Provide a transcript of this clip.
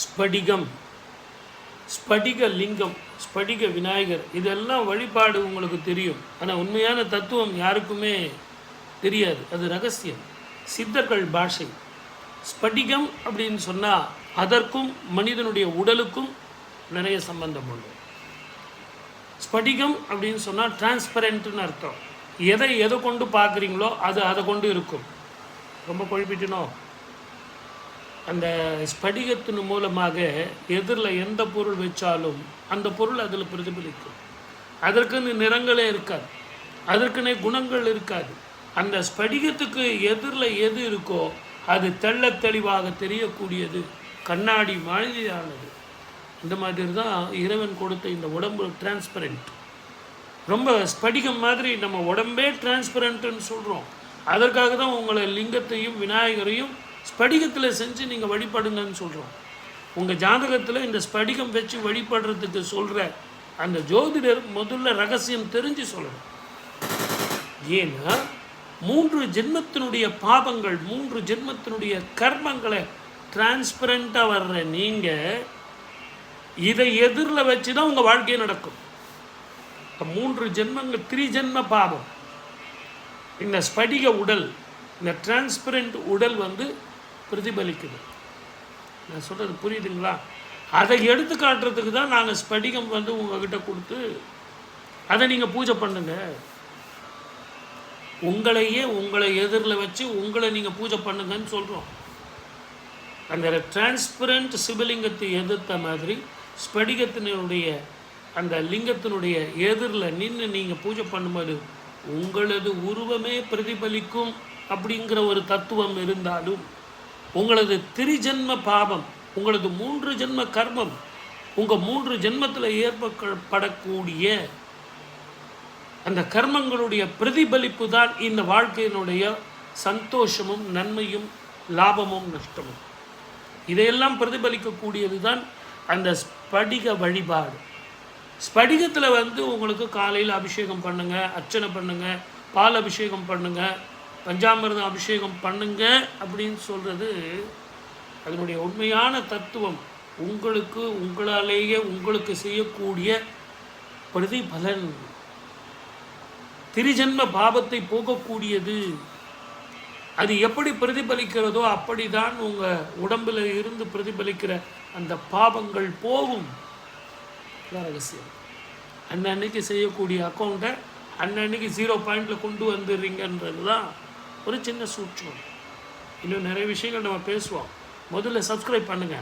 ஸ்படிகம். ஸ்படிக லிங்கம் ஸ்படிக விநாயகர். இதெல்லாம் வழிபாடு உங்களுக்கு தெரியும். ஆனால் உண்மையான தத்துவம் யாருக்குமே தெரியாது. அது ரகசியம். சித்தர்கள் பாஷை. ஸ்படிகம் அப்படின்னு சொன்னால் அதற்கும் மனிதனுடைய உடலுக்கும் நிறைய சம்பந்தம் உண்டு. ஸ்படிகம் அப்படின்னு சொன்னால் டிரான்ஸ்பரண்ட்னு அர்த்தம். எதை எதை கொண்டு பார்க்குறீங்களோ அது அதை கொண்டு இருக்கும். ரொம்ப குழப்பிட்டனோ அந்த ஸ்படிகத்தின் மூலமாக எதிரில் எந்த பொருள் வச்சாலும் அந்த பொருள் அதில் பிரதிபலிக்கும். அதற்குன்னு நிறங்களே இருக்காது. அதற்குன்னே குணங்கள் இருக்காது. அந்த ஸ்படிகத்துக்கு எதிரில் எது இருக்கோ அது தெள்ள தெளிவாக தெரியக்கூடியது. கண்ணாடி மாதிரியானது. இந்த மாதிரி தான் இறைவன் கொடுத்த இந்த உடம்பு டிரான்ஸ்பரண்ட் ரொம்ப ஸ்படிகம் மாதிரி நம்ம உடம்பே டிரான்ஸ்பரண்ட்டுன்னு சொல்கிறோம் அதற்காக தான் உங்களை லிங்கத்தையும் விநாயகரையும் ஸ்படிகத்தில் செஞ்சு நீங்கள் வழிபடுங்கன்னு சொல்கிறோம் உங்கள் ஜாதகத்தில் இந்த ஸ்படிகம் வச்சு வழிபடுறதுக்கு சொல்கிற அந்த ஜோதிடர் முதல்ல ரகசியம் தெரிஞ்சு சொல்லணும். ஏன்னா மூன்று ஜென்மத்தினுடைய பாவங்கள் மூன்று ஜென்மத்தினுடைய கர்மங்களை டிரான்ஸ்பரண்ட்டாக வர்ற நீங்கள் இதை எதிரில் வச்சு தான் உங்கள் வாழ்க்கையே நடக்கும் மூன்று ஜென்மங்கள் த்ரீ ஜென்ம பாவம் இந்த ஸ்படிக உடல் இந்த டிரான்ஸ்பரண்ட் உடல் வந்து பிரதிபலிக்குது. நான் சொல்கிறது புரியுதுங்களா? அதை எடுத்து காட்டுறதுக்கு தான் நாங்கள் ஸ்படிகம் வந்து உங்ககிட்ட கொடுத்து அதை நீங்கள் பூஜை பண்ணுங்க. உங்களையே உங்களை எதிரில் வச்சு உங்களை நீங்கள் பூஜை பண்ணுங்கன்னு சொல்கிறோம் அந்த டிரான்ஸ்பரண்ட் சிவலிங்கத்தை எதிர்த்த மாதிரி ஸ்படிகத்தினுடைய அந்த லிங்கத்தினுடைய எதிரில் நின்று நீங்கள் பூஜை பண்ணும்போது உங்களது உருவமே பிரதிபலிக்கும் அப்படிங்கிற ஒரு தத்துவம் இருந்தாலும் உங்களது திரிஜன்ம பாவம் உங்களது மூன்று ஜென்ம கர்மம் உங்கள் மூன்று ஜென்மத்தில் ஏற்படக்கூடிய அந்த கர்மங்களுடைய பிரதிபலிப்பு தான் இந்த வாழ்க்கையினுடைய சந்தோஷமும் நன்மையும் லாபமும் நஷ்டமும். இதையெல்லாம் பிரதிபலிக்கக்கூடியது தான் அந்த ஸ்படிக வழிபாடு. ஸ்படிகத்தில் வந்து உங்களுக்கு காலையில் அபிஷேகம் பண்ணுங்க அர்ச்சனை பண்ணுங்க பால் அபிஷேகம் பண்ணுங்க பஞ்சாமிர்தம் அபிஷேகம் பண்ணுங்க அப்படின்னு சொல்கிறது அதனுடைய உண்மையான தத்துவம். உங்களுக்கு உங்களாலேயே உங்களுக்கு செய்யக்கூடிய பிரதிபலன். திரிஜன்ம பாபத்தை போகக்கூடியது. அது எப்படி பிரதிபலிக்கிறதோ அப்படிதான் உங்கள் உடம்பில் இருந்து பிரதிபலிக்கிற அந்த பாபங்கள் போகும். ரகசியம்? அன்னன்னைக்கு செய்யக்கூடிய அக்கௌண்ட்டை அன்னன்னைக்கு ஜீரோ பாயிண்டில் கொண்டு வந்துடுறீங்கன்றது தான் ஒரு சின்ன சூட்சம் இன்னும் நிறைய விஷயங்கள் நம்ம பேசுவோம். முதல்ல சப்ஸ்கிரைப் பண்ணுங்கள்